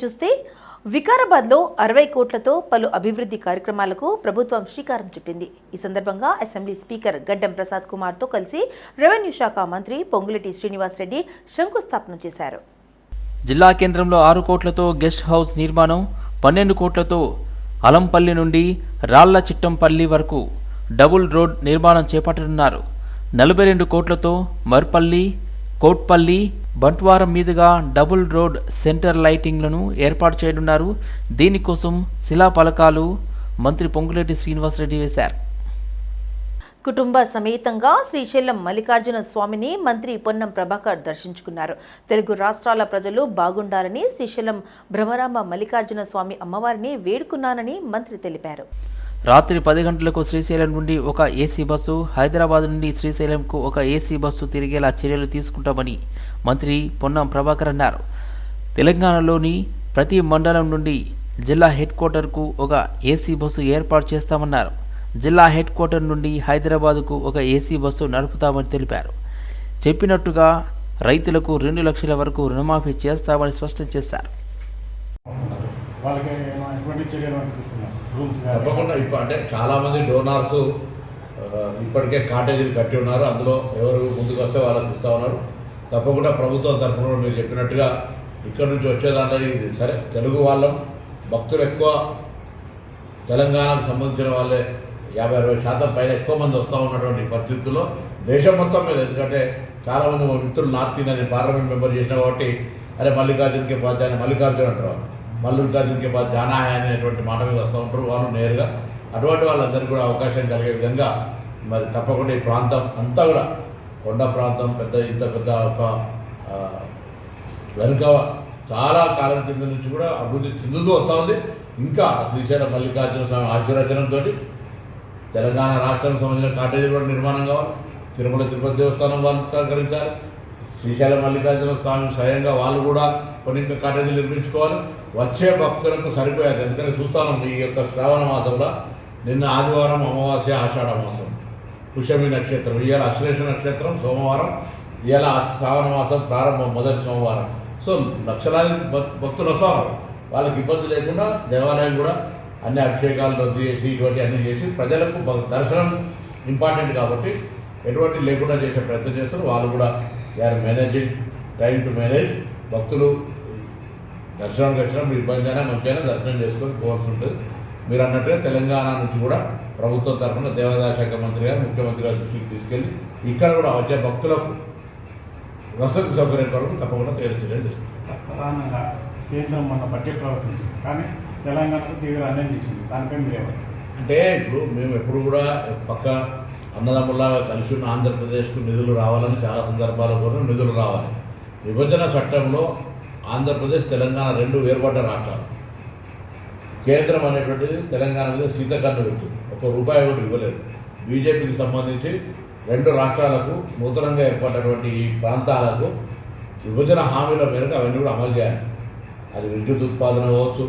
చూస్తే వికారాబాద్లో అరవై కోట్లతో పలు అభివృద్ధి కార్యక్రమాలకు ప్రభుత్వం శ్రీకారం చుట్టింది. ఈ సందర్భంగా అసెంబ్లీ స్పీకర్ గడ్డం ప్రసాద్ కుమార్తో కలిసి రెవెన్యూ శాఖ మంత్రి పొంగులటి శ్రీనివాసరెడ్డి శంకుస్థాపన చేశారు. జిల్లా కేంద్రంలో ఆరు కోట్లతో గెస్ట్ హౌస్ నిర్మాణం పన్నెండు కోట్లతో అలంపల్లి నుండి రాళ్ళ చిట్టంపల్లి వరకు డబుల్ రోడ్ నిర్మాణం చేపట్టనున్నారు. నలభై రెండు కోట్లతో మర్పల్లి కోట్పల్లి బంట్వారం మీదుగా డబుల్ రోడ్ సెంటర్ లైటింగ్లను ఏర్పాటు చేయనున్నారు. దీనికోసం శిలాఫలకాలు మంత్రి పొంగులేటి శ్రీనివాసరెడ్డి వేశారు. కుటుంబ సమేతంగా శ్రీశైలం మల్లికార్జున స్వామిని మంత్రి పొన్నం ప్రభాకర్ దర్శించుకున్నారు. తెలుగు రాష్ట్రాల ప్రజలు బాగుండాలని శ్రీశైలం భ్రమరామ మల్లికార్జున స్వామి అమ్మవారిని వేడుకున్నానని మంత్రి తెలిపారు. రాత్రి పది గంటలకు శ్రీశైలం నుండి ఒక ఏసీ బస్సు హైదరాబాద్ నుండి శ్రీశైలంకు ఒక ఏసీ బస్సు తిరిగేలా చర్యలు తీసుకుంటామని మంత్రి పొన్నం ప్రభాకర్ అన్నారు. తెలంగాణలోని ప్రతి మండలం నుండి జిల్లా హెడ్ క్వార్టర్కు ఒక ఏసీ బస్సు ఏర్పాటు చేస్తామన్నారు. జిల్లా హెడ్ క్వార్టర్ నుండి హైదరాబాదుకు ఒక ఏసీ బస్సు నడుపుతామని తెలిపారు. చెప్పినట్టుగా రైతులకు రెండు లక్షల వరకు రుణమాఫీ చేస్తామని స్పష్టం చేశారు. రూమ్స్ తప్పకుండా ఇప్పుడు అంటే చాలామంది డోనార్స్ ఇప్పటికే కాటేజీలు కట్టి ఉన్నారు. అందులో ఎవరు ముందుకు వస్తే వాళ్ళకి ఇస్తూ ఉన్నారు. తప్పకుండా ప్రభుత్వం తరఫున మీరు చెప్పినట్టుగా ఇక్కడ నుంచి వచ్చేదాంట్లో ఇది సరే తెలుగు వాళ్ళం భక్తులు ఎక్కువ తెలంగాణకు సంబంధించిన వాళ్ళే యాభై అరవై శాతం పైన ఎక్కువ మంది వస్తూ ఉన్నటువంటి పరిస్థితుల్లో దేశం మొత్తం మీద. ఎందుకంటే చాలామంది మా మిత్రులు నార్త్ ఇండియన్ పార్లమెంట్ మెంబర్ చేసిన కాబట్టి అరే మల్లికార్జున్కి పాస్ మల్లికార్జున్ అంటారు మల్లికార్జున్కి పాస్ జానా హై అనేటువంటి మాట మీద వస్తూ ఉంటారు. వాళ్ళు నేరుగా అటువంటి వాళ్ళందరికీ కూడా అవకాశం కలిగే విధంగా మరి తప్పకుండా ఈ ప్రాంతం అంతా కూడా కొండ ప్రాంతం పెద్ద ఇంత పెద్ద ఒక వెనుక చాలా కాలం కింద నుంచి కూడా అభివృద్ధి చెందుతూ వస్తూ ఉంది. ఇంకా శ్రీశైలం మల్లికార్జున స్వామి ఆశీర్వచనంతో తెలంగాణ రాష్ట్రానికి సంబంధించిన కాటేజీ కూడా నిర్మాణం కావాలి. తిరుమల తిరుపతి దేవస్థానం వాళ్ళు సహకరించాలి. శ్రీశైలం మల్లికార్జున స్వామి స్వయంగా వాళ్ళు కూడా కొన్ని ఇంకా కాటేజీలు నిర్మించుకోవాలి. వచ్చే భక్తులకు సరిపోయేది. ఎందుకంటే చూస్తాను ఈ యొక్క శ్రావణ మాసంలో నిన్న ఆదివారం అమావాస్య ఆషాఢ మాసం. పుష్యమి నక్షత్రం ఇవాళ అశ్లేష నక్షత్రం సోమవారం ఇవాళ శ్రావణ మాసం ప్రారంభం మొదటి సోమవారం. సో లక్షలాది భక్తులు వస్తారు. వాళ్ళకి ఇబ్బంది లేకుండా దేవాలయం కూడా అన్ని అభిషేకాలు రద్దు చేసి ఇటువంటి అన్ని చేసి ప్రజలకు దర్శనం ఇంపార్టెంట్ కాబట్టి ఎటువంటి లేకుండా చేసే ప్రయత్నం చేస్తారు. వాళ్ళు కూడా are managing time to manage. భక్తులు దర్శనానికి వచ్చినప్పుడు ఇబ్బంది అయినా మంచిగా దర్శనం చేసుకొని పోవాల్సి ఉంటుంది. మీరు అన్నట్టుగా తెలంగాణ నుంచి కూడా ప్రభుత్వం తరఫున దేవాదాయ శాఖ మంత్రి గారు ముఖ్యమంత్రి గారి దృష్టికి తీసుకెళ్ళి ఇక్కడ కూడా వచ్చే భక్తులకు వసతి సౌకర్యం కొరకు తప్పకుండా తీసుకుంటాం ప్రధానంగా కేంద్రం మన బడ్జెట్ ప్రవర్తించింది కానీ తెలంగాణకు తీవ్ర అన్యాయం చేసింది. దానిపై మీరు? అంటే ఇప్పుడు మేము ఎప్పుడు కూడా పక్క అన్నదమ్ముల్లాగా కలిసి ఉన్న ఆంధ్రప్రదేశ్కు నిధులు రావాలని చాలా సందర్భాల్లో కూడా నిధులు రావాలి. విభజన చట్టంలో ఆంధ్రప్రదేశ్ తెలంగాణ రెండు వేరుపడ్డ రాష్ట్రాలు. కేంద్రం అనేటువంటిది తెలంగాణ మీద శీతకన్ను పెట్టింది. ఒక రూపాయి కూడా ఇవ్వలేదు. బీజేపీకి సంబంధించి రెండు రాష్ట్రాలకు నూతనంగా ఏర్పడినటువంటి ఈ ప్రాంతాలకు విభజన హామీల మేరకు అవన్నీ కూడా అమలు చేయాలి. అది విద్యుత్ ఉత్పాదన కావచ్చు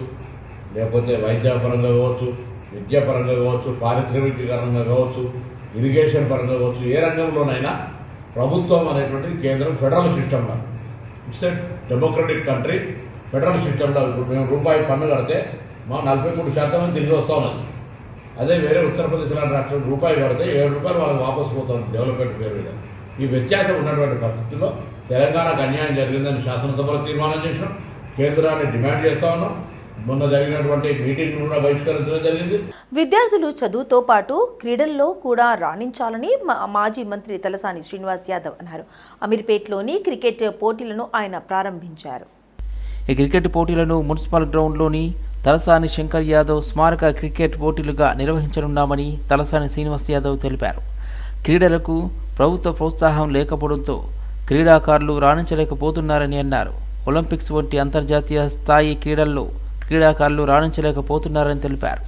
లేకపోతే వైద్యపరంగా కావచ్చు విద్యాపరంగా కావచ్చు పారిశ్రామికీకరణంగా కావచ్చు ఇరిగేషన్ పరంగా కావచ్చు ఏ రంగంలోనైనా ప్రభుత్వం అనేటువంటిది కేంద్రం ఫెడరల్ సిస్టంలో it's a democratic country federal సిస్టంలో ఇప్పుడు మేము రూపాయి పన్ను కడితే మా నలభై మూడు శాతం తిరిగి వస్తూ ఉన్నది. అదే వేరే ఉత్తరప్రదేశ్ లాంటి రాష్ట్రం రూపాయి కడితే ఏడు రూపాయలు వాళ్ళకి వాపసు పోతుంది డెవలప్మెంట్ పేరు మీద. ఈ వ్యత్యాసం ఉన్నటువంటి పరిస్థితుల్లో తెలంగాణకు అన్యాయం జరిగిందని శాసనసభలో తీర్మానం చేసినాం. కేంద్రాన్ని డిమాండ్ చేస్తా ఉన్నాం. మొన్న జరిగినటువంటి మీటింగ్ కూడా బహిష్కరించడం జరిగింది. విద్యార్థులు చదువుతో పాటు క్రీడల్లో కూడా రాణించాలని మా- మాజీ మంత్రి తలసాని శ్రీనివాస్ యాదవ్ అన్నారు. అమీర్పేట్లోని క్రికెట్ పోటీలను ఆయన ప్రారంభించారు. ఈ క్రికెట్ పోటీలను మున్సిపల్ గ్రౌండ్లోని తలసాని శంకర్ యాదవ్ స్మారక క్రికెట్ పోటీలుగా నిర్వహించనున్నామని తలసాని శ్రీనివాస్ యాదవ్ తెలిపారు. క్రీడలకు ప్రభుత్వ ప్రోత్సాహం లేకపోవడంతో క్రీడాకారులు రాణించలేకపోతున్నారని అన్నారు. ఒలింపిక్స్ వంటి అంతర్జాతీయ స్థాయి క్రీడల్లో క్రీడాకారులు రాణించలేకపోతున్నారని తెలిపారు.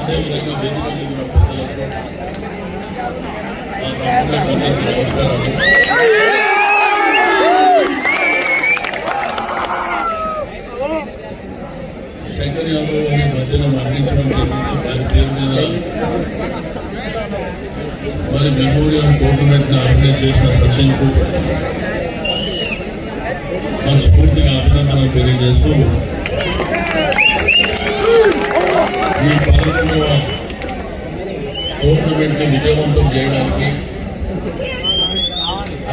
అదేవిధంగా వేదిక మీద ఉన్న పెద్దలకు నమస్కారాలు. శంకర్ యాదవ్ అనే మధ్యన మరణించడం జరిగింది. వారి పేరు మీద మరి మెమోరియల్ టోర్నమెంట్ ఆర్గనైజ్ చేసిన సచిన్కు మనస్ఫూర్తిగా అభినందనలు తెలియజేస్తూ ఈ పదకొండవ టోర్నమెంట్ విజయవంతం చేయడానికి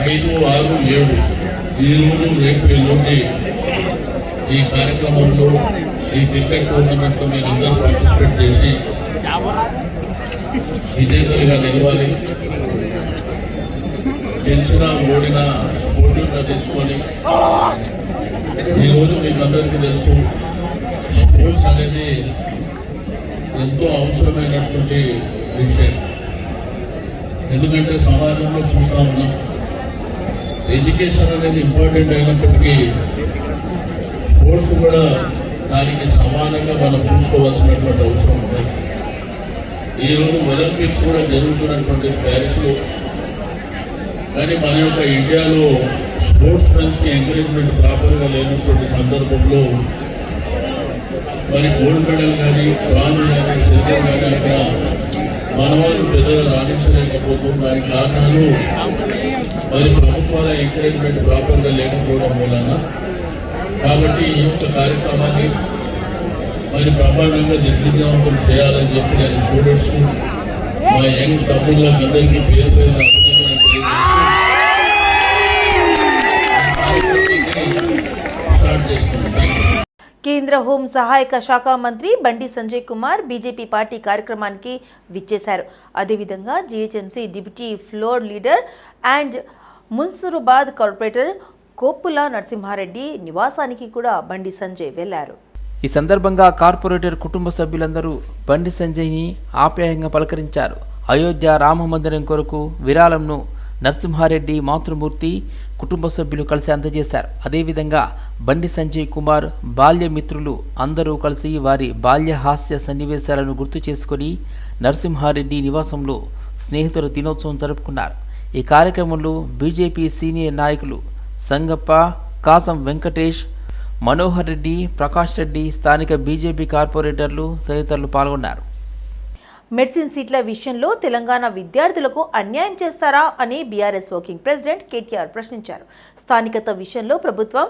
ఐదు ఆరు ఏడు ఈ రోజు రేపు ఎల్లుండి ఈ కార్యక్రమంలో ఈ క్రికెట్ టోర్నమెంట్లో మీరు అందరూ పార్టిసిపేట్ చేసి విజేతలుగా నిలవాలి గెలిచిన ఓడిన స్పోర్టివ్గా తీసుకొని ఈరోజు మీకు అందరికీ తెలుసు స్పోర్ట్స్ అనేది ఎంతో అవసరమైనటువంటి విషయం ఎందుకంటే సమాజంలో చూస్తా ఉన్నాం ఎడ్యుకేషన్ అనేది ఇంపార్టెంట్ అయినప్పటికీ స్పోర్ట్స్ కూడా దానికి సమానంగా మనం చూసుకోవాల్సినటువంటి అవసరం ఉంది. ఈరోజు ఒలింపిక్స్ కూడా జరుగుతున్నటువంటి ప్యారిస్లో. కానీ మన యొక్క ఇండియాలో స్పోర్ట్స్ ఫ్రెండ్స్కి ఎంకరేజ్మెంట్ ప్రాపర్గా లేనటువంటి సందర్భంలో మరి గోల్డ్ మెడల్ కానీ బ్రాంజ్ కానీ సిల్వర్ కానీ అక్కడ మన వాళ్ళు పెద్దగా కారణాలు మరి ప్రభుత్వాల ఎంకరేజ్మెంట్ ప్రాపర్గా లేకపోవడం వలన కాబట్టి ఈ యొక్క కార్యక్రమాన్ని మరి బ్రహ్మాండంగా దిగ్విజయవంతం చేయాలని చెప్పి నేను స్టూడెంట్స్ మా యంగ్ తమ్ముళ్ళకి అందరికీ పేరు పేరు స్టార్ట్ చేస్తున్నాం కేంద్ర హోం సహాయక శాఖ మంత్రి బండి సంజయ్ కుమార్ బీజేపీ పార్టీ కార్యక్రమానికి విచ్చేశారు. అదేవిధంగా GHMC deputy floor leader and Mansoorabad corporator Koppula Narasimha Reddy నివాసానికి కూడా బండి సంజయ్ వెళ్ళారు ఈ సందర్భంగా కార్పొరేటర్ కుటుంబ సభ్యులందరూ బండి సంజయ్ని ఆప్యాయంగా పలకరించారు. అయోధ్య రామ మందిరం కొరకు విరాళంను నరసింహారెడ్డి మాతృమూర్తి కుటుంబ సభ్యులు కలిసి అందజేశారు. అదేవిధంగా బండి సంజయ్ కుమార్ బాల్య మిత్రులు అందరూ కలిసి వారి బాల్య హాస్య సన్నివేశాలను గుర్తు చేసుకొని నరసింహారెడ్డి నివాసంలో స్నేహితుల దినోత్సవం జరుపుకున్నారు. ఈ కార్యక్రమంలో బీజేపీ సీనియర్ నాయకులు సంగప్ప కాసం వెంకటేష్ మనోహర్ రెడ్డి ప్రకాష్ రెడ్డి స్థానిక బీజేపీ కార్పొరేటర్లు తదితరులు పాల్గొన్నారు. మెడిసిన్ సీట్ల విషయంలో తెలంగాణ విద్యార్థులకు అన్యాయం చేస్తారా అని బీఆర్ఎస్ వర్కింగ్ ప్రెసిడెంట్ కేటీఆర్ ప్రశ్నించారు. స్థానికత విషయంలో ప్రభుత్వం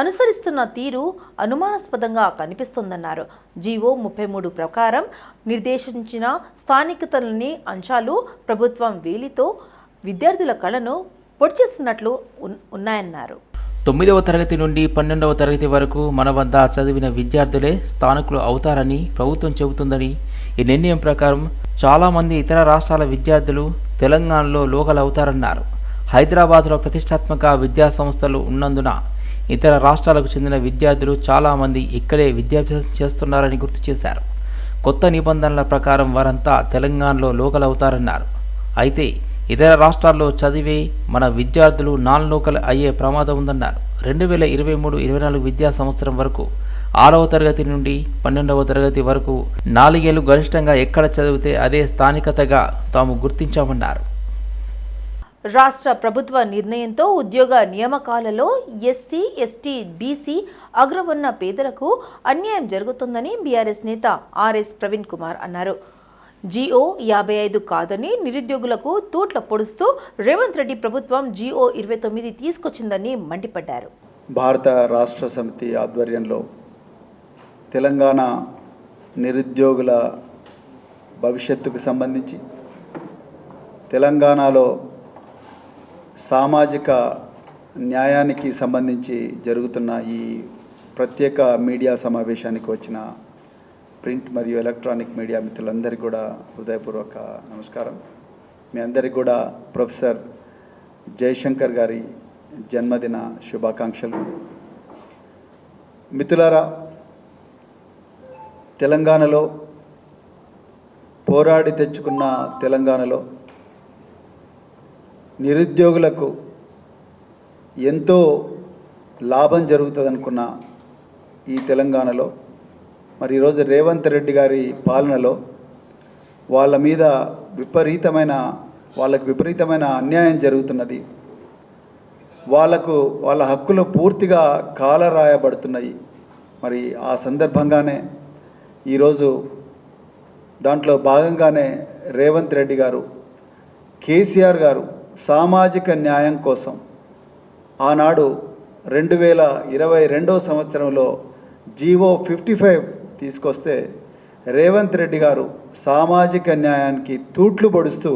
అనుసరిస్తున్న తీరు అనుమానాస్పదంగా కనిపిస్తోందన్నారు. జీవో ముప్పై మూడు ప్రకారం నిర్దేశించిన స్థానికతలని అంశాలు ప్రభుత్వం వేలితో విద్యార్థుల కళను పొడిచేస్తున్నట్లు చేస్తున్నట్లు ఉన్నాయన్నారు. తొమ్మిదవ తరగతి నుండి పన్నెండవ తరగతి వరకు మన వద్ద చదివిన విద్యార్థులే స్థానికులు అవుతారని ప్రభుత్వం చెబుతుందని ఈ నిర్ణయం ప్రకారం చాలామంది ఇతర రాష్ట్రాల విద్యార్థులు తెలంగాణలో లోకల్ అవుతారన్నారు హైదరాబాద్లో ప్రతిష్టాత్మక విద్యా సంస్థలు ఉన్నందున ఇతర రాష్ట్రాలకు చెందిన విద్యార్థులు చాలామంది ఇక్కడే విద్యాభ్యాసం చేస్తున్నారని గుర్తు చేశారు. కొత్త నిబంధనల ప్రకారం వారంతా తెలంగాణలో లోకల్ అవుతారన్నారు అయితే ఇతర రాష్ట్రాల్లో చదివే మన విద్యార్థులు నాన్ లోకల్ అయ్యే ప్రమాదం ఉందన్నారు. రెండు వేల ఇరవై మూడు ఇరవై నాలుగు విద్యా సంవత్సరం వరకు ఆరవ తరగతి నుండి పన్నెండవ తరగతి వరకు నాలుగేళ్ళు గరిష్టంగా ఎక్కడ చదివితే అదే స్థానికతగా తాము గుర్తించామన్నారు. రాష్ట్ర ప్రభుత్వ నిర్ణయంతో ఉద్యోగ నియామకాలలో ఎస్సీ ఎస్టీ బీసీ అగ్రవర్ణ పేదలకు అన్యాయం జరుగుతుందని బీఆర్ఎస్ నేత ఆర్ఎస్ ప్రవీణ్ కుమార్ అన్నారు. జీఓ యాభై ఐదు కాదని నిరుద్యోగులకు తూట్ల పొడుస్తూ రేవంత్ రెడ్డి ప్రభుత్వం జీఓ ఇరవై తొమ్మిది తీసుకొచ్చిందని మండిపడ్డారు. భారత రాష్ట్ర సమితి ఆధ్వర్యంలో తెలంగాణ నిరుద్యోగుల భవిష్యత్తుకు సంబంధించి తెలంగాణలో సామాజిక న్యాయానికి సంబంధించి జరుగుతున్న ఈ ప్రత్యేక మీడియా సమావేశానికి వచ్చిన ప్రింట్ మరియు ఎలక్ట్రానిక్ మీడియా మిత్రులందరికీ కూడా హృదయపూర్వక నమస్కారం. మీ అందరికీ కూడా ప్రొఫెసర్ జయశంకర్ గారి జన్మదిన శుభాకాంక్షలు. మిత్రులారా తెలంగాణలో పోరాడి తెచ్చుకున్న తెలంగాణలో నిరుద్యోగులకు ఎంతో లాభం జరుగుతుందనుకున్న ఈ తెలంగాణలో మరి ఈరోజు రేవంత్ రెడ్డి గారి పాలనలో వాళ్ళ మీద విపరీతమైన వాళ్ళకు విపరీతమైన అన్యాయం జరుగుతున్నది. వాళ్ళకు వాళ్ళ హక్కులు పూర్తిగా కాలరాయబడుతున్నాయి. మరి ఆ సందర్భంగానే ఈరోజు దాంట్లో భాగంగానే రేవంత్ రెడ్డి గారు కేసీఆర్ గారు సామాజిక న్యాయం కోసం ఆనాడు రెండు వేల ఇరవై రెండవ సంవత్సరంలో జీవో ఫిఫ్టీ ఫైవ్ తీసుకొస్తే రేవంత్ రెడ్డి గారు సామాజిక న్యాయానికి తూట్లు పొడుస్తూ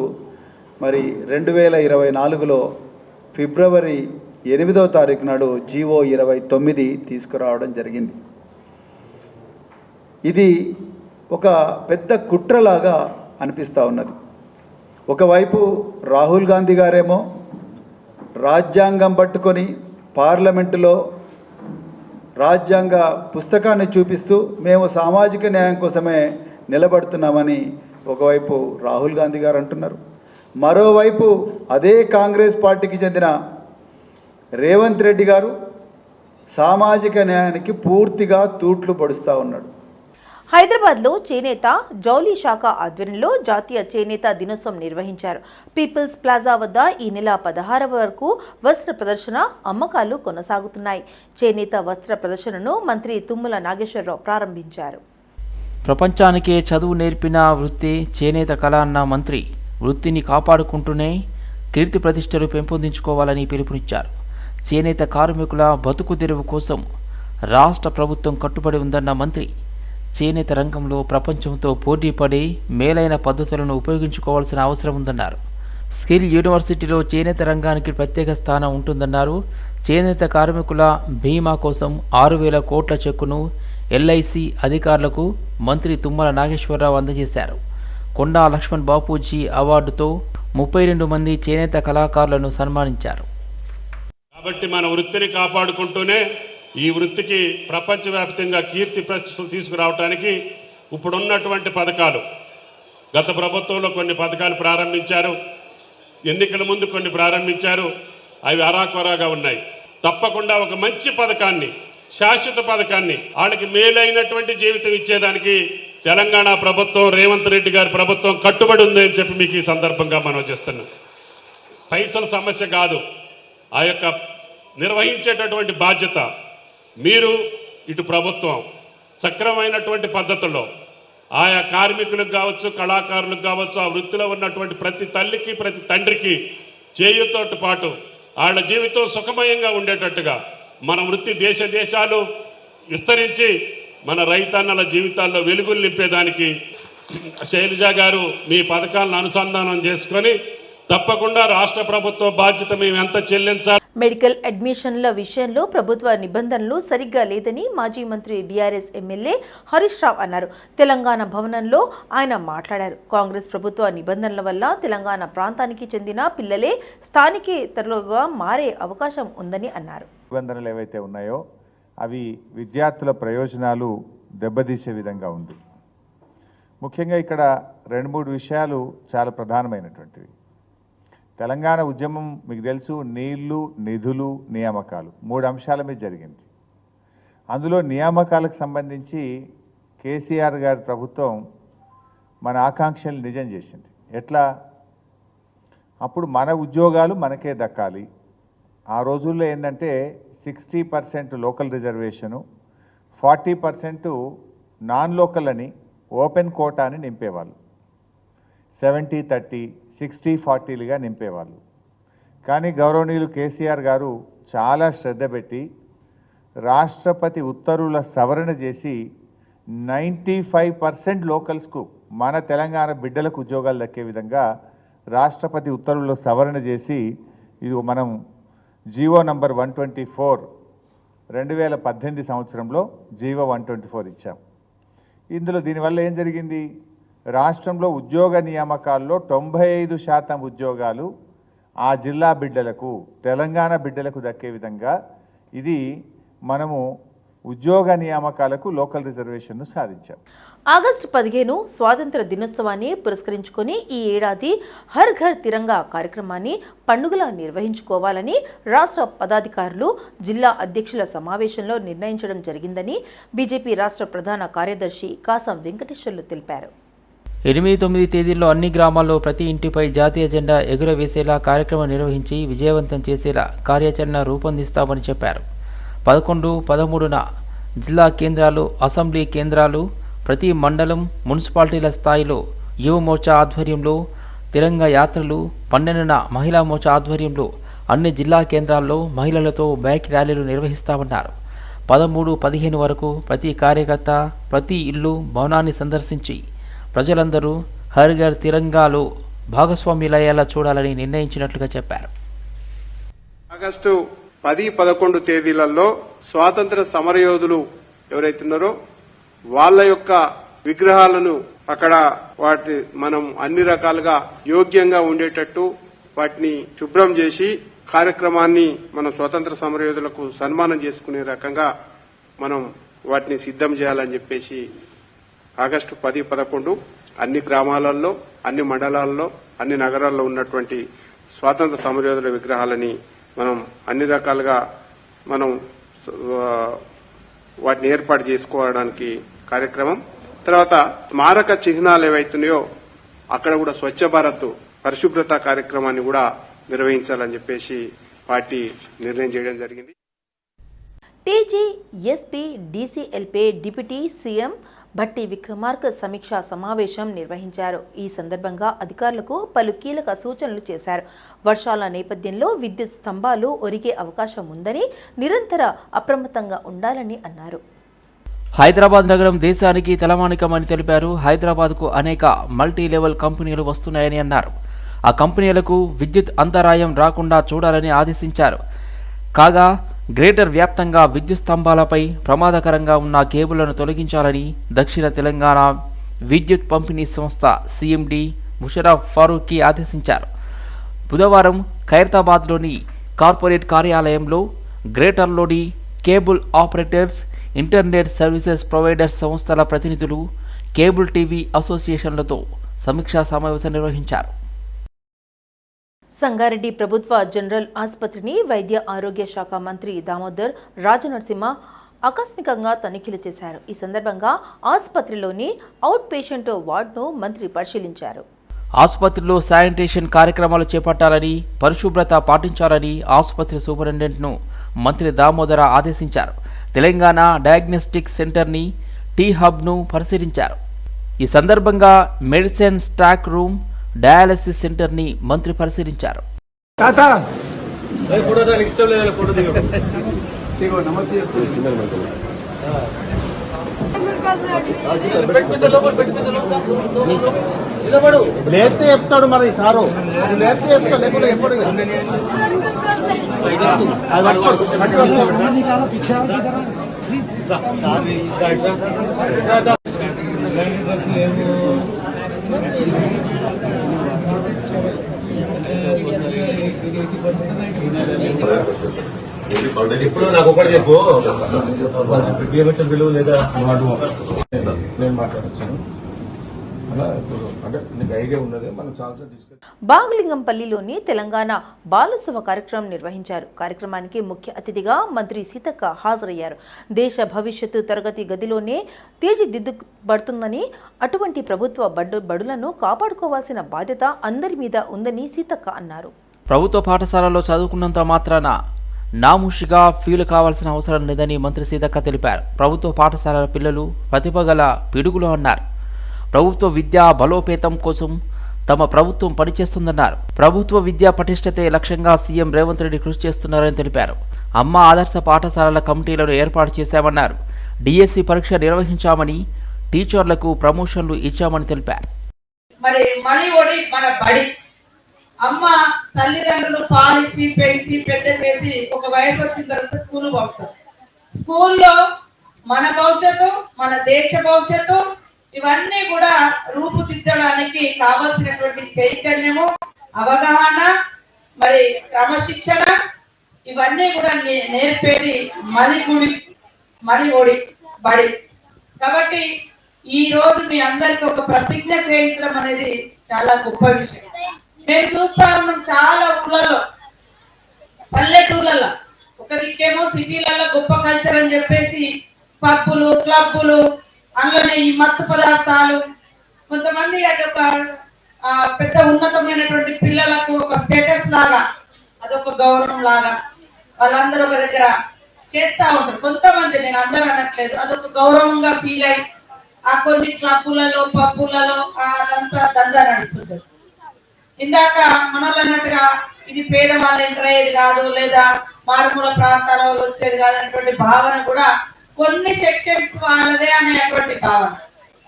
మరి రెండు వేల ఇరవై నాలుగులో ఫిబ్రవరి ఎనిమిదవ తారీఖు నాడు జీవో ఇరవై తొమ్మిది తీసుకురావడం జరిగింది. ఇది ఒక పెద్ద కుట్రలాగా అనిపిస్తూ ఉన్నది. ఒకవైపు రాహుల్ గాంధీ గారేమో రాజ్యాంగం పట్టుకొని పార్లమెంటులో రాజ్యాంగ పుస్తకాన్ని చూపిస్తూ మేము సామాజిక న్యాయం కోసమే నిలబడుతున్నామని ఒకవైపు రాహుల్ గాంధీ గారు అంటున్నారు. మరోవైపు అదే కాంగ్రెస్ పార్టీకి చెందిన రేవంత్ రెడ్డి గారు సామాజిక న్యాయానికి పూర్తిగా తూట్లు పడుస్తూ ఉన్నాడు. హైదరాబాద్లో చేనేత జౌలీ శాఖ ఆధ్వర్యంలో జాతీయ చేనేత దినోత్సవం నిర్వహించారు. పీపుల్స్ ప్లాజా వద్ద ఈ నెల పదహారవ వరకు వస్త్ర ప్రదర్శన అమ్మకాలు కొనసాగుతున్నాయి. చేనేత వస్త్ర ప్రదర్శనను మంత్రి తుమ్మల నాగేశ్వరరావు ప్రారంభించారు. ప్రపంచానికే చదువు నేర్పిన వృత్తి చేనేత కళ అన్న మంత్రి వృత్తిని కాపాడుకుంటూనే కీర్తి ప్రతిష్టలు పెంపొందించుకోవాలని పిలుపునిచ్చారు. చేనేత కార్మికుల బతుకు తెరువు కోసం రాష్ట్ర ప్రభుత్వం కట్టుబడి ఉందన్న మంత్రి చేనేత రంగంలో ప్రపంచంతో పోటీ పడి మేలైన పద్ధతులను ఉపయోగించుకోవాల్సిన అవసరం ఉందన్నారు. స్కిల్ యూనివర్సిటీలో చేనేత రంగానికి ప్రత్యేక స్థానం ఉంటుందన్నారు. చేనేత కార్మికుల బీమా కోసం ఆరు వేల కోట్ల చెక్కును ఎల్ఐసి అధికారులకు మంత్రి తుమ్మల నాగేశ్వరరావు అందజేశారు. కొండా లక్ష్మణ్ బాపూజీ అవార్డుతో ముప్పై రెండు మంది చేనేత కళాకారులను సన్మానించారు. కాబట్టి మన వృత్తిని కాపాడుకుంటూనే ఈ వృత్తికి ప్రపంచవ్యాప్తంగా కీర్తి ప్రశ్నలు తీసుకురావడానికి ఇప్పుడున్నటువంటి పథకాలు. గత ప్రభుత్వంలో కొన్ని పథకాలు ప్రారంభించారు. ఎన్నికల ముందు కొన్ని ప్రారంభించారు. అవి అరాకొరాగా ఉన్నాయి. తప్పకుండా ఒక మంచి పథకాన్ని శాశ్వత పథకాన్ని వాళ్ళకి మేలైనటువంటి జీవితం ఇచ్చేదానికి తెలంగాణ ప్రభుత్వం రేవంత్ రెడ్డి గారి ప్రభుత్వం కట్టుబడి ఉందని చెప్పి మీకు ఈ సందర్భంగా మనం చేస్తున్నాం. పైసల సమస్య కాదు. ఆ యొక్క నిర్వహించేటటువంటి బాధ్యత మీరు ఇటు ప్రభుత్వం సక్రమైనటువంటి పద్ధతుల్లో ఆయా కార్మికులకు కావచ్చు కళాకారులకు కావచ్చు ఆ వృత్తిలో ఉన్నటువంటి ప్రతి తల్లికి ప్రతి తండ్రికి చేయుతోటి పాటు వాళ్ళ జీవితం సుఖమయంగా ఉండేటట్టుగా మన వృత్తి దేశ దేశాలు విస్తరించి మన రైతన్నల జీవితాల్లో వెలుగులు నింపేదానికి శైలజ గారు మీ పథకాలను అనుసంధానం చేసుకొని తప్పకుండా రాష్ట్ర ప్రభుత్వ బాధ్యత మేము ఎంత చెల్లించాలి మెడికల్ అడ్మిషన్ల విషయంలో ప్రభుత్వ నిబంధనలు సరిగ్గా లేదని మాజీ మంత్రి బీఆర్ఎస్ ఎమ్మెల్యే హరీష్ రావు అన్నారు. తెలంగాణ భవనంలో ఆయన మాట్లాడారు. కాంగ్రెస్ ప్రభుత్వ నిబంధనల వల్ల తెలంగాణ ప్రాంతానికి చెందిన పిల్లలే స్థానికేతరులుగా మారే అవకాశం ఉందని అన్నారు. నిబంధనలు ఏవైతే ఉన్నాయో అవి విద్యార్థుల ప్రయోజనాలు దెబ్బతీసే విధంగా ఉంది. ముఖ్యంగా ఇక్కడ రెండు మూడు విషయాలు చాలా ప్రధానమైనటువంటివి. తెలంగాణ ఉద్యమం మీకు తెలుసు నీళ్ళు నిధులు నియామకాలు. మూడు అంశాల మీద జరిగింది. అందులో నియామకాలకు సంబంధించి కేసీఆర్ గారి ప్రభుత్వం మన ఆకాంక్షలు నిజం చేసింది. ఎట్లా? అప్పుడు మన ఉద్యోగాలు మనకే దక్కాలి. ఆ రోజుల్లో ఏంటంటే sixty percent local reservation forty percent non local అని ఓపెన్ కోటాని నింపేవాళ్ళు. సెవెంటీ థర్టీ సిక్స్టీ ఫార్టీలుగా నింపేవాళ్ళు. కానీ గౌరవనీయులు కేసీఆర్ గారు చాలా శ్రద్ధ పెట్టి రాష్ట్రపతి ఉత్తర్వుల సవరణ చేసి నైంటీ ఫైవ్ పర్సెంట్ లోకల్స్కు మన తెలంగాణ బిడ్డలకు ఉద్యోగాలు దక్కే విధంగా రాష్ట్రపతి ఉత్తర్వుల్లో సవరణ చేసి ఇది మనం GO number one twenty four రెండు వేల పద్దెనిమిది సంవత్సరంలో జీవో వన్ ట్వంటీ ఫోర్ ఇచ్చాం. ఇందులో దీనివల్ల ఏం జరిగింది? రాష్ట్రంలో ఉద్యోగ నియామకాల్లో తొంభై ఐదు శాతం ఉద్యోగాలు ఆ జిల్లా బిడ్డలకు తెలంగాణ బిడ్డలకు దక్కే విధంగా ఇది మనము ఉద్యోగ నియామకాలకు లోకల్ రిజర్వేషన్ను సాధించాం. ఆగస్టు పదిహేను స్వాతంత్ర దినోత్సవాన్ని పురస్కరించుకొని ఈ ఏడాది హర్ ఘర్ తిరంగా కార్యక్రమాన్ని పండుగలా నిర్వహించుకోవాలని రాష్ట్ర పదాధికారులు జిల్లా అధ్యక్షుల సమావేశంలో నిర్ణయించడం జరిగిందని బీజేపీ రాష్ట్ర ప్రధాన కార్యదర్శి కాసం వెంకటేశ్వర్లు తెలిపారు. ఎనిమిది తొమ్మిది తేదీల్లో అన్ని గ్రామాల్లో ప్రతి ఇంటిపై జాతీయ జెండా ఎగురవేసేలా కార్యక్రమం నిర్వహించి విజయవంతం చేసేలా కార్యాచరణ రూపొందిస్తామని చెప్పారు. పదకొండు పదమూడున జిల్లా కేంద్రాలు అసెంబ్లీ కేంద్రాలు ప్రతి మండలం మున్సిపాలిటీల స్థాయిలో యువ మోర్చా ఆధ్వర్యంలో తిరంగ యాత్రలు పన్నెండున మహిళా మోర్చా ఆధ్వర్యంలో అన్ని జిల్లా కేంద్రాల్లో మహిళలతో బైక్ ర్యాలీలు నిర్వహిస్తామన్నారు. పదమూడు పదిహేను వరకు ప్రతి కార్యకర్త ప్రతి ఇల్లు భవనాన్ని సందర్శించి ప్రజలందరూ హరిగర్ ఘర్ తిరంగాలో భాగస్వామ్యులయ్యేలా చూడాలని నిర్ణయించినట్లుగా చెప్పారు. ఆగస్టు పది పదకొండు తేదీలలో స్వాతంత్ర సమరయోధులు ఎవరైతున్నారో వాళ్ళ యొక్క విగ్రహాలను అక్కడ వాటి మనం అన్ని రకాలుగా యోగ్యంగా ఉండేటట్టు వాటిని శుభ్రం చేసి కార్యక్రమాన్ని మనం స్వాతంత్ర సమరయోధులకు సన్మానం చేసుకునే రకంగా మనం వాటిని సిద్ధం చేయాలని చెప్పేసి ఆగస్టు పది పదకొండు అన్ని గ్రామాలలో అన్ని మండలాల్లో అన్ని నగరాల్లో ఉన్నటువంటి స్వాతంత్ర సమరయోధుల విగ్రహాలని మనం అన్ని రకాలుగా మనం వాటిని ఏర్పాటు చేసుకోవడానికి కార్యక్రమం. తర్వాత స్మారక చిహ్నాలు ఏవైతున్నాయో అక్కడ కూడా స్వచ్ఛ భారత్ పరిశుభ్రత కార్యక్రమాన్ని కూడా నిర్వహించాలని చెప్పేసి పార్టీ నిర్ణయం చేయడం జరిగింది. టీజీ ఎస్పీ డీసీఎల్పే డిప్యూటీ సీఎం భట్టి విక్రమార్క సమీక్షా సమావేశం నిర్వహించారు. ఈ సందర్భంగా అధికారులకు పలు కీలక సూచనలు చేశారు. వర్షాల నేపథ్యంలో విద్యుత్ స్తంభాలు ఒరిగే అవకాశం ఉందని నిరంతర అప్రమత్తంగా ఉండాలని అన్నారు. హైదరాబాద్ నగరం దేశానికి తలమానికమని తెలిపారు. హైదరాబాద్కు అనేక మల్టీ లెవెల్ కంపెనీలు వస్తున్నాయని అన్నారు. ఆ కంపెనీలకు విద్యుత్ అంతరాయం రాకుండా చూడాలని ఆదేశించారు. కాగా గ్రేటర్ వ్యాప్తంగా విద్యుత్ స్తంభాలపై ప్రమాదకరంగా ఉన్న కేబుళ్ళను తొలగించాలని దక్షిణ తెలంగాణ విద్యుత్ పంపిణీ సంస్థ సీఎండి ముషరఫ్ ఫారూఖీ ఆదేశించారు. బుధవారం ఖైరతాబాద్లోని కార్పొరేట్ కార్యాలయంలో గ్రేటర్లోని cable operators internet services providers సంస్థల ప్రతినిధులు కేబుల్ టీవీ అసోసియేషన్లతో సమీక్షా సమావేశం నిర్వహించారు. సంగారెడ్డి ప్రభుత్వ జనరల్ ఆసుపత్రిని వైద్య ఆరోగ్య శాఖ మంత్రి దామోదర్ రాజనరసింహ ఆకస్మికంగా తనిఖీలు చేశారు. ఈ సందర్భంగా ఆసుపత్రిలోని అవుట్ పేషెంట్ వార్డును మంత్రి పరిశీలించారు. ఆసుపత్రిలో శానిటేషన్ కార్యక్రమాలు చేపట్టాలని పరిశుభ్రత పాటించాలని ఆసుపత్రి సూపరింటెండెంట్ను మంత్రి దామోదర ఆదేశించారు. తెలంగాణ డయాగ్నోస్టిక్ సెంటర్ని టీ హబ్ను పరిశీలించారు. ఈ సందర్భంగా మెడిసిన్ స్టాక్ రూమ్ డయాలసిస్ సెంటర్ని మంత్రి పరిశీలించారు. లేస్తే చెప్తాడు మరి సారు. లేస్తే చెప్తాడు లేకుండా ఎప్పుడు అది ఇప్పుడు నాకు ఒకటి చెప్పు. విలువ లేదా నేను మాట్లాడచ్చు బాగలింగంపల్లిలోని తెలంగాణ బాలోత్సవ కార్యక్రమం నిర్వహించారు. కార్యక్రమానికి ముఖ్య అతిథిగా మంత్రి సీతక్క హాజరయ్యారు. దేశ భవిష్యత్తు తరగతి గదిలోనే తీర్చిదిద్దుబడుతుందని అటువంటి ప్రభుత్వ బడ్డు బడులను కాపాడుకోవాల్సిన బాధ్యత అందరి మీద ఉందని సీతక్క అన్నారు. ప్రభుత్వ పాఠశాలలో చదువుకున్నంత మాత్రాన నాముషిగా ఫీల్ కావాల్సిన అవసరం లేదని మంత్రి సీతక్క తెలిపారు. ప్రభుత్వ పాఠశాలల పిల్లలు ప్రతిభ గల పిడుగులు అన్నారు. ప్రభుత్వ విద్యా బలోపేతం కోసం తమ ప్రభుత్వం పనిచేస్తుందన్నారు. ప్రభుత్వ విద్యా పటిష్టతే లక్ష్యంగా సీఎం రేవంత్ రెడ్డి కృషి చేస్తున్నారని తెలిపారు. అమ్మ ఆదర్శ పాఠశాలల కమిటీలను ఏర్పాటు చేశామన్నారు. డిఎస్సి పరీక్ష నిర్వహించామని టీచర్లకు ప్రమోషన్లు ఇచ్చామని తెలిపారు. మరి మన బడి అమ్మ తల్లిదండ్రులు పాలిచ్చి పెంచి పెద్ద చేసి ఒక వయసు వచ్చిన తర్వాత స్కూల్ పంపుతారు స్కూల్లో మన భవిష్యత్తు మన దేశ భవిష్యత్తు ఇవన్నీ కూడా రూపుదిద్దడానికి కావలసినటువంటి చైతన్యము అవగాహన మరి క్రమశిక్షణ ఇవన్నీ కూడా నే- నేర్పేది మణి గుడి మణి ఒడి బడి. కాబట్టి ఈ రోజు మీ అందరికి ఒక ప్రతిజ్ఞ చేయించడం అనేది చాలా గొప్ప విషయం. మేము చూస్తా ఉన్నాం చాలా ఊళ్ళలో పల్లెటూర్లలో. ఒక దిక్కేమో సిటీలలో గొప్ప కల్చర్ అని చెప్పేసి పబ్బులు క్లబ్బులు అందులోనే ఈ మత్తు పదార్థాలు. కొంతమంది అది ఒక పెద్ద ఉన్నతమైనటువంటి పిల్లలకు ఒక స్టేటస్ లాగా అదొక గౌరవం లాగా వాళ్ళందరూ ఒక దగ్గర చేస్తా ఉంటారు. కొంతమంది నేను అందరూ అనట్లేదు అదొక గౌరవంగా ఫీల్ అయ్యి ఆ కొన్ని క్లబ్బులలో పబ్బులలో అదంతా దందా నడుస్తుంటారు ఇందాక మనోళ్ళు అన్నట్టుగా ఇది పేదవాళ్ళ ఎంటర్ అయ్యేది కాదు లేదా మారుమూల ప్రాంతాల వాళ్ళు వచ్చేది కాదు అనేటువంటి భావన కూడా కొన్ని సెక్షన్స్ వాళ్ళదే అనేటువంటి భావన.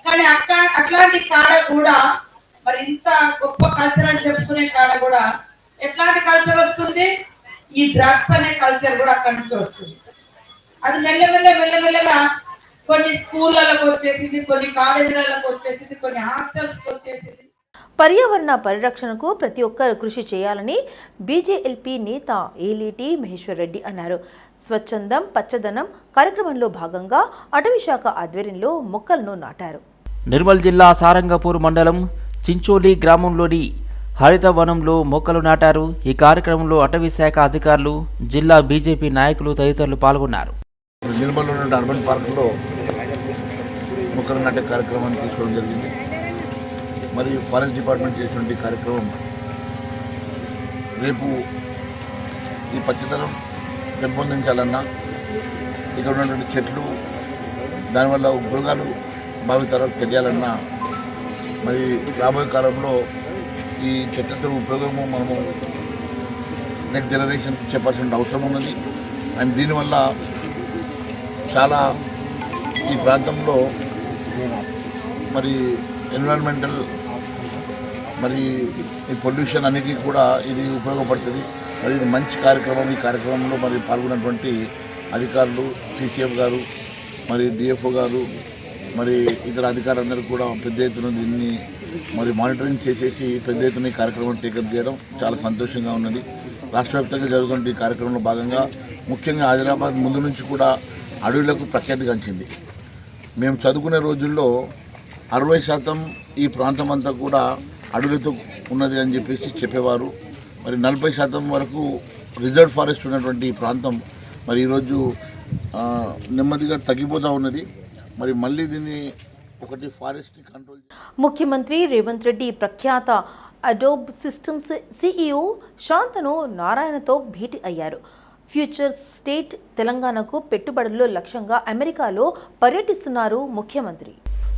కానీ అట్లా అట్లాంటి కాడ కూడా మరి ఇంత గొప్ప కల్చర్ అని చెప్పుకునే కాడ కూడా ఎట్లాంటి కల్చర్ వస్తుంది? ఈ డ్రగ్స్ అనే కల్చర్ కూడా అక్కడి నుంచి వస్తుంది. అది మెల్లమెల్ల మెల్లమెల్లగా కొన్ని స్కూళ్ళకు వచ్చేసింది కొన్ని కాలేజీలకు వచ్చేసింది కొన్ని హాస్టల్స్కి వచ్చేసింది పర్యావరణ పరిరక్షణకు ప్రతి ఒక్కరు కృషి చేయాలని బీజేఎల్పీ నేత ఏలిటి మహేశ్వర్ రెడ్డి అన్నారు. స్వచ్ఛందం పచ్చదనం కార్యక్రమంలో భాగంగా అటవీ శాఖ ఆధ్వర్యంలో మొక్కలను నాటారు. నిర్మల్ జిల్లా సారంగపూర్ మండలం చించోలి గ్రామంలోని హరిత వనంలో మొక్కలు నాటారు. ఈ కార్యక్రమంలో అటవీ శాఖ అధికారులు జిల్లా బీజేపీ నాయకులు తదితరులు పాల్గొన్నారు. నిర్మల్లో ఉన్న అర్బన్ పార్కులో మొక్కలు నాటే కార్యక్రమాన్ని తీసుకోవడం జరిగింది. మరియు ఫారెస్ట్ డిపార్ట్మెంట్ చేసినటువంటి కార్యక్రమం రేపు ఈ పచ్చదనం పెంపొందించాలన్నా ఇక్కడ ఉన్నటువంటి చెట్లు దానివల్ల ఉపయోగాలు భావితరాలు తెలియాలన్నా మరి రాబోయే కాలంలో ఈ చెట్లతో ఉపయోగము మనము నెక్స్ట్ జనరేషన్కి చెప్పాల్సిన అవసరం ఉన్నది. అండ్ దీనివల్ల చాలా ఈ ప్రాంతంలో మరి ఎన్విరాన్మెంటల్ మరి ఈ పొల్యూషన్ అన్నిటికీ కూడా ఇది ఉపయోగపడుతుంది. మరి ఇది మంచి కార్యక్రమం. ఈ కార్యక్రమంలో మరి పాల్గొన్నటువంటి అధికారులు సిసిఎఫ్ గారు మరి డిఎఫ్ఓ గారు మరి ఇతర అధికారులందరూ కూడా పెద్ద ఎత్తున దీన్ని మరి మానిటరింగ్ చేసేసి పెద్ద ఎత్తున ఈ కార్యక్రమం టేకప్ చేయడం చాలా సంతోషంగా ఉన్నది. రాష్ట్ర వ్యాప్తంగా జరుగుతున్న ఈ కార్యక్రమంలో భాగంగా ముఖ్యంగా హైదరాబాద్ ముందు నుంచి కూడా అడవులకు ప్రఖ్యాతిగాంచింది మేము చదువుకునే రోజుల్లో అరవై శాతం ఈ ప్రాంతం అంతా కూడా అడవులతో ఉన్నది అని చెప్పేసి చెప్పేవారు. మరి నలభై శాతం వరకు రిజర్వ్ ఫారెస్ట్ ఉన్నటువంటి ప్రాంతం మరి ఈరోజు నెమ్మదిగా తగ్గిపోతూ ఉన్నది. మరి మళ్ళీ దీన్ని ఒకటి ఫారెస్ట్ కంట్రోల్ ముఖ్యమంత్రి రేవంత్ రెడ్డి ప్రఖ్యాత అడోబ్ సిస్టమ్స్ సీఈఓ శాంతను నారాయణతో భేటీ అయ్యారు. ఫ్యూచర్ స్టేట్ తెలంగాణకు పెట్టుబడుల్లో లక్ష్యంగా అమెరికాలో పర్యటిస్తున్నారు ముఖ్యమంత్రి.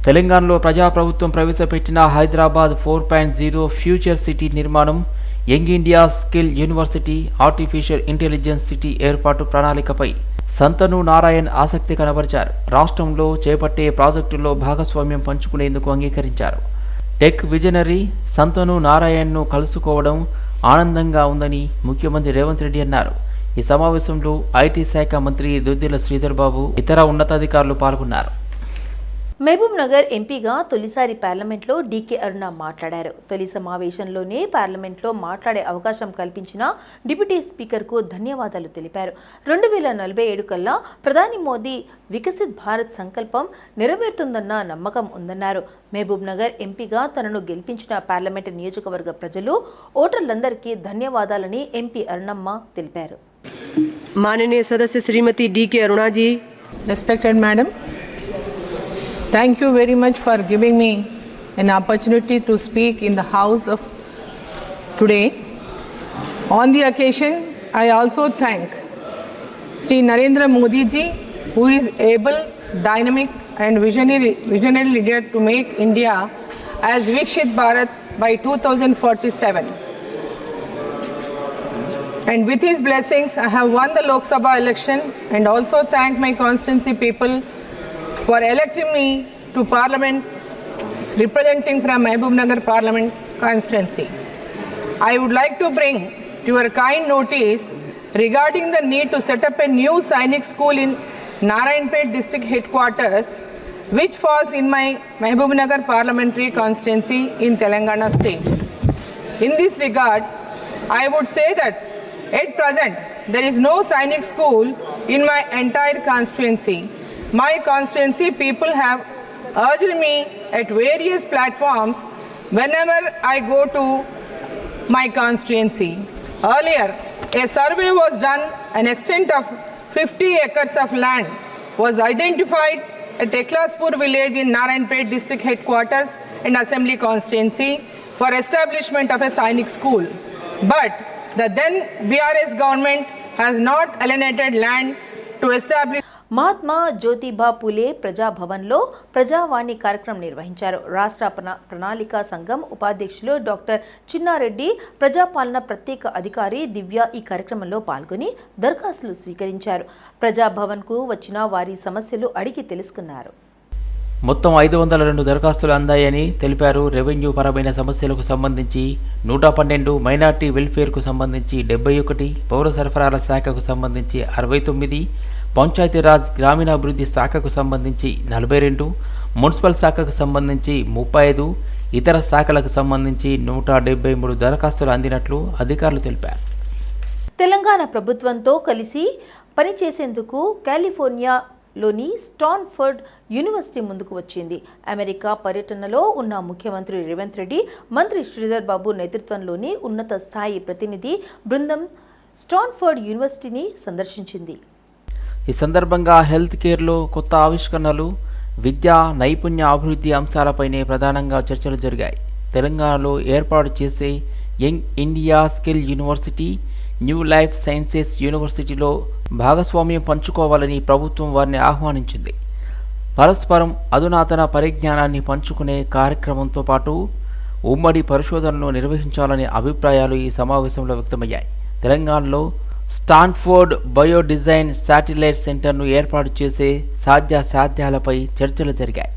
తెలంగాణలో ప్రజాప్రభుత్వం ప్రవేశపెట్టిన Hyderabad four point zero future city నిర్మాణం young India skill university artificial intelligence city ఏర్పాటు ప్రణాళికపై సంతను నారాయణ్ ఆసక్తి కనబరిచారు. రాష్ట్రంలో చేపట్టే ప్రాజెక్టుల్లో భాగస్వామ్యం పంచుకునేందుకు అంగీకరించారు. టెక్ విజనరీ సంతను నారాయణ్ను కలుసుకోవడం ఆనందంగా ఉందని ముఖ్యమంత్రి రేవంత్ రెడ్డి అన్నారు. ఈ సమావేశంలో ఐటీ శాఖ మంత్రి దుద్దిల శ్రీధర్ బాబు ఇతర ఉన్నతాధికారులు పాల్గొన్నారు. మహబూబ్ నగర్ ఎంపీగా తొలిసారి పార్లమెంట్లో డీకే అరుణ మాట్లాడారు. తొలి సమావేశంలోనే పార్లమెంట్లో మాట్లాడే అవకాశం కల్పించిన డిప్యూటీ స్పీకర్కు ధన్యవాదాలు తెలిపారు. రెండు వేల నలభై ఏడు కల్లా ప్రధాని మోదీ వికసిత్ భారత్ సంకల్పం నెరవేరుతుందన్న నమ్మకం ఉందన్నారు. మహబూబ్ నగర్ ఎంపీగా తనను గెలిపించిన పార్లమెంటు నియోజకవర్గ ప్రజలు ఓటర్లందరికీ ధన్యవాదాలని ఎంపీ అరుణమ్మ తెలిపారు. మాననీయ సదస్సు Shrimati DK Aruna ji. Respected madam thank you very much for giving me an opportunity to speak in the House of today. On the occasion, I also thank Sri Narendra Modi ji, who is able, dynamic, and visionary, visionary leader to make India as Vikshit Bharat by 2047. And with his blessings, I have won the Lok Sabha election and also thank my constituency people for electing me to Parliament representing from Mahbubnagar Parliament constituency. I would like to bring to your kind notice regarding the need to set up a new Sainik school in Narayanpet district headquarters which falls in my Mahbubnagar parliamentary constituency in Telangana state. In this regard, I would say that at present there is no Sainik school in my entire constituency. My constituency people have urged me at various platforms whenever I go to my constituency. Earlier, a survey was done, an extent of 50 acres of land was identified at Eklaspur village in Narayanpet district headquarters and assembly constituency for establishment of a Sainik school. But the then BRS government has not alienated land to establish Mahatma Jyotiba Phule ప్రజాభవన్లో ప్రజావాణి కార్యక్రమం నిర్వహించారు. రాష్ట్ర ప్రణాళిక సంఘం ఉపాధ్యక్షులు doctor Chinna Reddy ప్రజాపాలన ప్రత్యేక అధికారి దివ్య ఈ కార్యక్రమంలో పాల్గొని దరఖాస్తులు స్వీకరించారు. ప్రజాభవన్కు వచ్చిన వారి సమస్యలు అడిగి తెలుసుకున్నారు. మొత్తం ఐదు వందల రెండు దరఖాస్తులు అందాయని తెలిపారు. రెవెన్యూ పరమైన సమస్యలకు సంబంధించి నూట పన్నెండు మైనార్టీ వెల్ఫేర్కు సంబంధించి డెబ్బై ఒకటి పౌర సరఫరాల శాఖకు సంబంధించి అరవై తొమ్మిది పంచాయతీరాజ్ గ్రామీణాభివృద్ధి శాఖకు సంబంధించి నలభై రెండు మున్సిపల్ శాఖకు సంబంధించి ముప్పై ఐదు ఇతర శాఖలకు సంబంధించి నూట డెబ్బై మూడు దరఖాస్తులు అందినట్లు అధికారులు తెలిపారు. తెలంగాణ ప్రభుత్వంతో కలిసి పనిచేసేందుకు కాలిఫోర్నియాలోని స్టాన్ఫర్డ్ యూనివర్సిటీ ముందుకు వచ్చింది. అమెరికా పర్యటనలో ఉన్న ముఖ్యమంత్రి రేవంత్ రెడ్డి మంత్రి శ్రీధర్ బాబు నేతృత్వంలోని ఉన్నత స్థాయి ప్రతినిధి బృందం స్టాన్ఫర్డ్ యూనివర్సిటీని సందర్శించింది. ఈ సందర్భంగా హెల్త్ కేర్లో కొత్త ఆవిష్కరణలు విద్య నైపుణ్య అభివృద్ధి అంశాలపైనే ప్రధానంగా చర్చలు జరిగాయి. తెలంగాణలో ఏర్పాటు చేసే young India skill university new life sciences యూనివర్సిటీలో భాగస్వామ్యం పంచుకోవాలని ప్రభుత్వం వారిని ఆహ్వానించింది. పరస్పరం అధునాతన పరిజ్ఞానాన్ని పంచుకునే కార్యక్రమంతో పాటు ఉమ్మడి పరిశోధనలు నిర్వహించాలనే అభిప్రాయాలు ఈ సమావేశంలో వ్యక్తమయ్యాయి. తెలంగాణలో స్టాన్ఫోర్డ్ బయోడిజైన్ శాటిలైట్ సెంటర్ను ఏర్పాటు చేసే సాధ్యాసాధ్యాలపై చర్చలు జరిగాయి.